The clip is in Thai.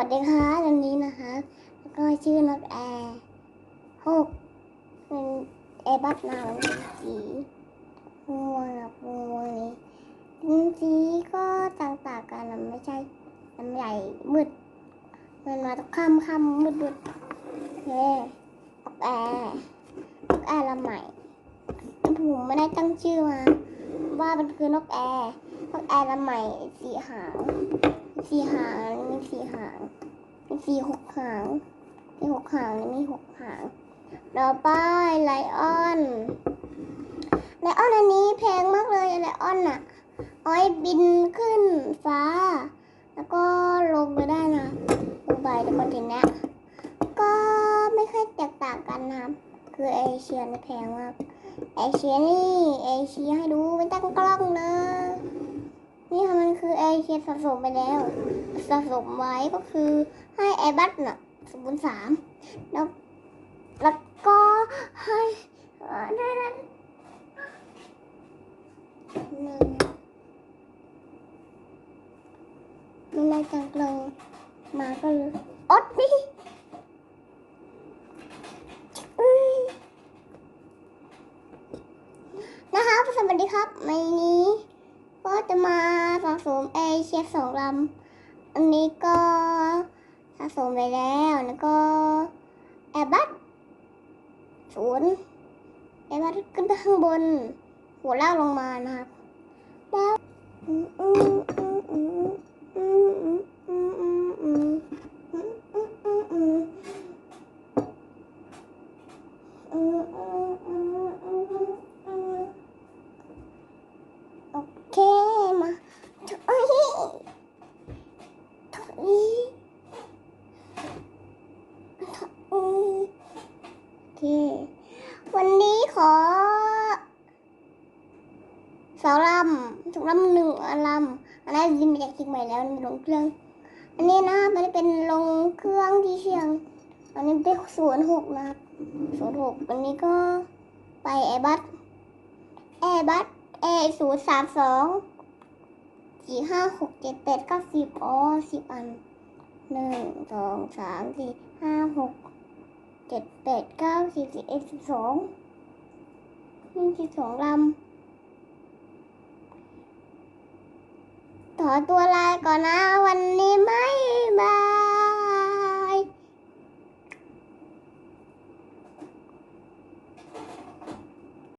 วัสดีค่ะวันนี้นะคะแล้วก็ชื่อนกแอร์หกเป็นแอร์บัสนามันเป็นสีม่วงนะม่วงนี้สีก็ต่างๆกันนะไม่ใช่น้ำใหญ่มืดมันมาตกค่ำค่ำมืดมืดเฮ้นกแอร์นกแอร์ลำใหม่ผมไม่ได้ตั้งชื่อมา ว่ามันคือนกแอร์นกแอร์ลำใหม่สีหาง สี่หางมีสี่หางมีสี่หกหางมีหกหางมีหกหางต่อไปไลออนไลออนอันนี้แพงมากเลยไลออนอะอาไว้บินขึ้นฟ้า แล้วก็ลงไปได้นะลงไปแล้วก็ทีเนี้ยก็ไม่ค่อยแตกต่างกันนะคือเอเชียนี่แพงมากเอเชียนี่เอเชียให้ดูไม่ตั้งกล้องเลย นี่ค่ะมันคือไอเชียสะสมไปแล้วสะสมไว้ก็คือให้ไอบัตน่ะสมบูรณ์สามแล้วแล้วก็ให้ได้นั้นหนึ่งมันเลยจังเลยมาก็เลยอดนี่นะครับ สวัสดีครับวันนี้ก็จะมา สะสมเอเชียสองลำอันนี้ก็สะสมไปแล้ว แล้วก็แอร์บัสศูนย์แอร์บัสขึ้นไปข้างบนหัวลากลงมานะครับ แล้วอืม ถอยถอยโอเค วันนี้ขอสองลำสองลำหนึ่งลำอันนั้นยินมาจากเชียงใหม่แล้วมันลงเครื่อง อันนี้นะมันเป็นลงเครื่องที่เชียง อันนี้เป็นศูนย์หกนะครับศูนย์หกอันนี้ก็ไปแอร์บัสแอร์บัสเอศูนย์สามสอง สี่ห้าหกเจ็ดแปดเก้าสิบอ๋อสิบอันหนึ่งสองสามสี่ห้าหกเจ็ดแปดเก้าสิบสิบเอ็ดสิบสองนี่สิบสองลำต่อตัวลายก่อนนะวันนี้ไม่